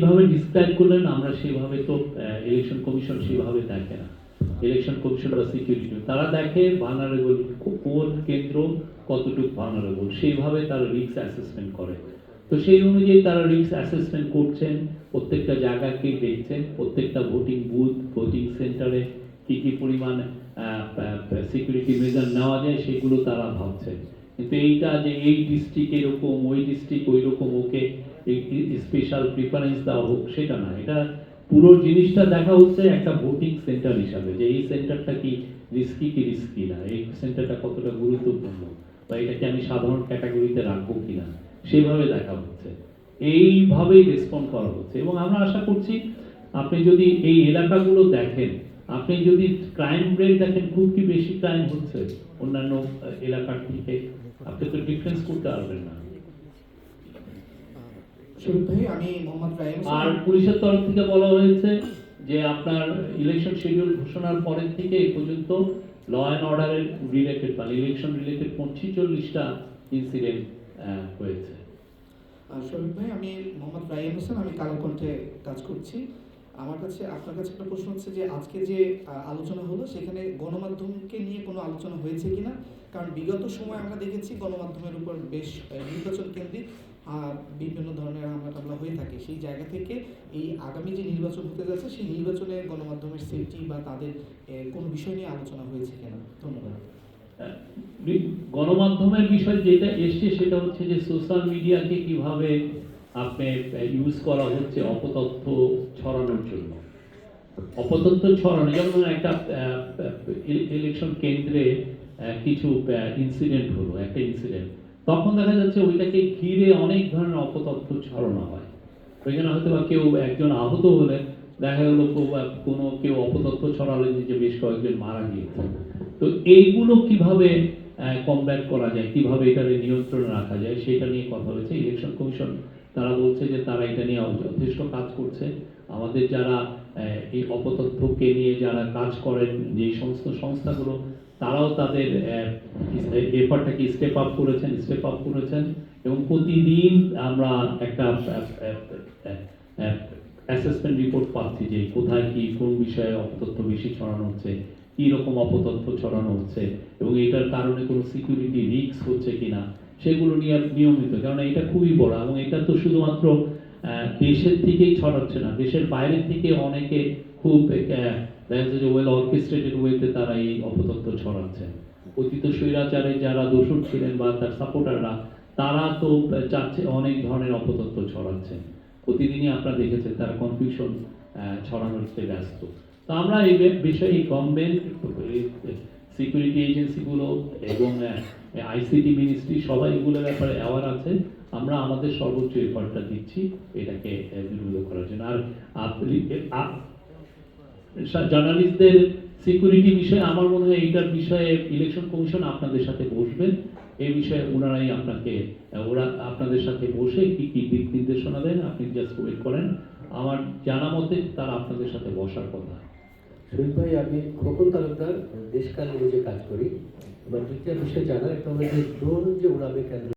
যেভাবে ডিসক্রাইব করলেন, আমরা সেভাবে তো ইলেকশন কমিশন সেভাবে দেখে না। ইলেকশন কমিশন বা সিকিউরিটি তারা দেখে ভানারেবল কোন কেন্দ্র কতটুকু ভানারেবল সেইভাবে তারা রিস্ক অ্যাসেসমেন্ট করে। তো সেই অনুযায়ী তারা রিস্ক অ্যাসেসমেন্ট করছেন, প্রত্যেকটা জায়গাকে দেখছেন, প্রত্যেকটা ভোটিং বুথ ভোটিং সেন্টারে কি কি পরিমাণ সিকিউরিটি মেজার নেওয়া যায়, সেগুলো তারা ভাবছেন। কিন্তু এইটা যে এই ডিস্ট্রিক্ট এরকম, ওই ডিস্ট্রিক্ট ওই রকম ওকে স্পেশাল প্রিফারেন্স দেওয়া হোক, সেটা না। এটা পুরো জিনিসটা দেখা হচ্ছে একটা ভোটিং সেন্টার হিসাবে, যে এই সেন্টারটা কি রিস্কি কি রিস্কি না? এই সেন্টারটা কতটা গুরুত্বপূর্ণ? বা এটাকে আমি সাধারণ ক্যাটাগরিতে রাখব কিনা? সেভাবে দেখা হচ্ছে। এইভাবেই রেসপন্ড করা হচ্ছে। এবং আমরা আশা করছি, আপনি যদি এই এলাকাগুলো দেখেন, আপনি যদি ক্রাইম রেট দেখেন, খুব কি বেশি ক্রাইম হচ্ছে অন্যান্য এলাকার থেকে? আপনি তো ডিফারেন্স করতে পারবেন না। আমি মোহাম্মদ রাহিম আর পুলিশের তরফ থেকে বলা হয়েছে যে আপনার ইলেকশন শিডিউল ঘোষণার পরের থেকে এই পর্যন্ত ল অ্যান্ড অর্ডারের রিলেটেড মানে ইলেকশন রিলেটেড পঁচিশচল্লিশটা ইনসিডেন্ট হয়েছে। আহ, শরীফ ভাই আমি মোহাম্মদ রাহিম হোসেন আমি কালোকণ্ঠে কাজ করছি। আমার কাছে, আপনার কাছে একটা প্রশ্ন হচ্ছে যে, আজকে যে আলোচনা হলো, সেখানে গণমাধ্যমকে নিয়ে কোনো আলোচনা হয়েছে কিনা? কারণ বিগত সময় আমরা দেখেছি গণমাধ্যমের উপর বেশ নির্বাচন কেন্দ্রিক বিভিন্ন ধরনের হামলা টামলা হয়ে থাকে। সেই জায়গা থেকে এই আগামী যে নির্বাচন হতে যাচ্ছে, সেই নির্বাচনে গণমাধ্যমের সেফটি বা তাদের কোনো বিষয় নিয়ে আলোচনা হয়েছে কিনা? ধন্যবাদ। গণমাধ্যমের বিষয় যেটা এসছে, সেটা হচ্ছে যে সোশ্যাল মিডিয়াকে কীভাবে আপনি ইউজ করা হচ্ছে অপতথ্য ছড়ানোর জন্য। অপতথ্য ছড়ানো, যেমন একটা ইলেকশন কেন্দ্রে কিছু ইনসিডেন্ট হলো, একটা ইনসিডেন্ট তখন দেখা যাচ্ছে ওইটাকে ঘিরে অনেক ধরনের অপতথ্য ছড়ানো হয়। ওইখানে হয়তো বা কেউ একজন আহত হলে দেখা গেলো কোনো কেউ অপতথ্য ছড়ালেন যে বেশ কয়েকজন মারা গিয়েছে তো এইগুলো কীভাবে কমব্যাট করা যায়, কীভাবে এটাকে নিয়ন্ত্রণে রাখা যায় সেটা নিয়ে কথা হয়েছে। ইলেকশন কমিশন তারা বলছে যে তারা এটা নিয়ে যথেষ্ট কাজ করছে। আমাদের যারা এই অপতথ্যকে নিয়ে যারা কাজ করেন যে সমস্ত সংস্থাগুলো, তারাও তাদের এফার্টটাকে স্টেপ আপ করেছেন স্টেপ আপ করেছেন। এবং প্রতিদিন আমরা একটা অ্যাসেসমেন্ট রিপোর্ট পাচ্ছি যে কোথায় কি, কোন বিষয়ে অপতথ্য বেশি ছড়ানো হচ্ছে। কী রকম ছড়ানো হচ্ছে এবং এটার কারণে কোনো সিকিউরিটি রিস্ক হচ্ছে কিনা, সেগুলো নিয়ে নিয়মিত কারণ এটা খুবই বড় এবং এটা তো শুধুমাত্র দেশের থেকেই ছড়াচ্ছে না, দেশের বাইরের থেকে অনেকে খুব দেখা যাচ্ছে যে ওয়েল অর্কেস্ট্রেটেড ওয়েতে তারা এই অপতথ্য ছড়াচ্ছেন। অতীত স্বৈরাচারে যারা দোষর ছিলেন বা তার সাপোর্টাররা তারা তো চাচ্ছে অনেক ধরনের অপতথ্য ছড়াচ্ছেন। প্রতিদিনই আপনারা দেখেছেন তারা কনফিউশন ছড়ানোতে ব্যস্ত। তো আমরা এই বিষয়ে গভর্নমেন্ট সিকিউরিটি এজেন্সিগুলো এবং আইসিটি মিনিস্ট্রি সবাই এগুলোর ব্যাপারে অ্যাওয়ার আছে। আমরা আমাদের সর্বোচ্চ এফার্টটা দিচ্ছি এটাকে বিরোধ করার জন্য। আর জার্নালিস্টদের সিকিউরিটি বিষয়ে আমার মনে হয় এইটার বিষয়ে ইলেকশন কমিশন আপনাদের সাথে বসবেন এই বিষয়ে ওনারাই আপনাকে ওরা আপনাদের সাথে বসে কি কি দিক নির্দেশনা দেন, আপনি জাস্ট ওয়েট করেন। আমার জানা মতে তারা আপনাদের সাথে বসার কথা। শহীদ ভাই, আমি খোকন তালুকদার, দেশকাল নিউজে কাজ করি, এবার দুইটা বিষয় জানার একটা হলো যে ড্রোন যে উড়াবে কেন্দ্র